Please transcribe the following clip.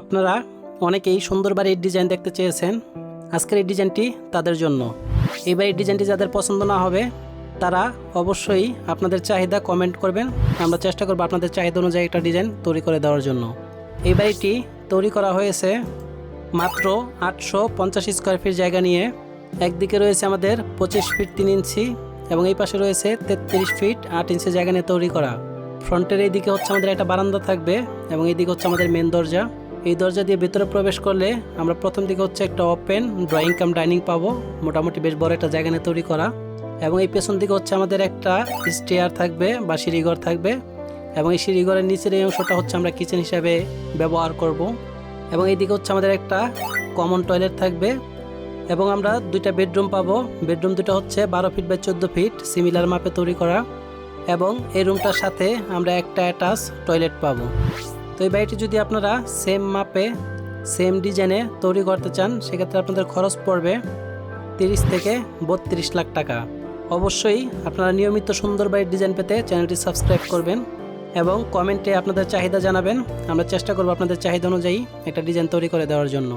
আপনারা অনেকেই সুন্দর বাড়ির ডিজাইন দেখতে চেয়েছেন। আজকের এই ডিজাইনটি তাদের জন্য। এই বাড়ির ডিজাইনটি যাদের পছন্দ না হবে, তারা অবশ্যই আপনাদের চাহিদা কমেন্ট করবেন। আমরা চেষ্টা করব আপনাদের চাহিদা অনুযায়ী একটা ডিজাইন তৈরি করে দেওয়ার জন্য। এই বাড়িটি তৈরি করা হয়েছে মাত্র আটশো পঞ্চাশ স্কোয়ার ফিট জায়গা নিয়ে। একদিকে রয়েছে আমাদের পঁচিশ ফিট তিন ইঞ্চি এবং এই পাশে রয়েছে তেত্রিশ ফিট আট ইঞ্চি জায়গা নিয়ে তৈরি করা। ফ্রন্টের এই দিকে হচ্ছে আমাদের একটা বারান্দা থাকবে এবং এই দিকে হচ্ছে আমাদের মেন দরজা। এই দরজা দিয়ে ভিতরে প্রবেশ করলে আমরা প্রথম দিকে হচ্ছে একটা ওপেন ড্রয়িং কাম ডাইনিং পাবো। মোটামুটি বেশ বড় একটা জায়গা নিয়ে তৈরি করা। এবং এই পেছন দিকে হচ্ছে আমাদের একটা স্টেয়ার থাকবে বা সিঁড়িঘর থাকবে। এবং এই সিঁড়িঘরের নিচের এই অংশটা হচ্ছে আমরা কিচেন হিসাবে ব্যবহার করব। এবং এইদিকে হচ্ছে আমাদের একটা কমন টয়লেট থাকবে। এবং আমরা দুইটা বেডরুম পাবো। বেডরুম দুটো হচ্ছে বারো ফিট বাই চোদ্দ ফিট সিমিলার মাপে তৈরি করা। এবং এই রুমটার সাথে আমরা একটা অ্যাটাচ টয়লেট পাবো। তো এই বাড়িটি যদি আপনারা সেম মাপে সেম ডিজাইনে তৈরি করতে চান, সেক্ষেত্রে আপনাদের খরচ পড়বে তিরিশ থেকে বত্রিশ লাখ টাকা। অবশ্যই আপনারা নিয়মিত সুন্দর বাড়ির ডিজাইন পেতে চ্যানেলটি সাবস্ক্রাইব করবেন এবং কমেন্টে আপনাদের চাহিদা জানাবেন। আমরা চেষ্টা করব আপনাদের চাহিদা অনুযায়ী একটা ডিজাইন তৈরি করে দেওয়ার জন্য।